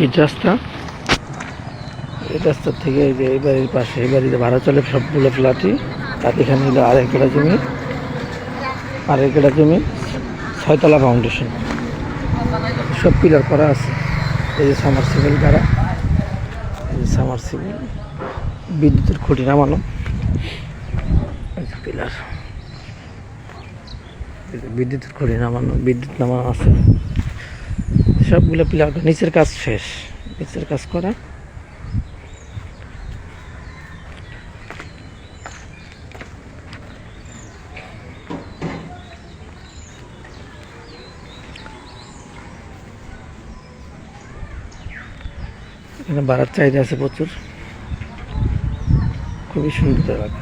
Fit রাস্তা। এই রাস্তার থেকে যে এই বাড়ির পাশে, এই বাড়িতে ভাড়া চলে সবগুলো ফ্ল্যাটই। তার এখানে হলো আড়াই কেটা জমি। আড়াই কেটা জমি, ছয়তলা ফাউন্ডেশন সব পিলার করা আছে। এই যে সামার সিভিল করা। এই যে সামার সিভিল বিদ্যুতের খুঁটি নামানো। পিলার বিদ্যুতের খুঁটি নামানো, বিদ্যুৎ নামানো আছে। সবগুলো পিলার নিচের কাজ শেষ। নিচের কাজ করা। এখানে বাড়ার চাহিদা আছে প্রচুর। খুবই সুন্দর এলাকা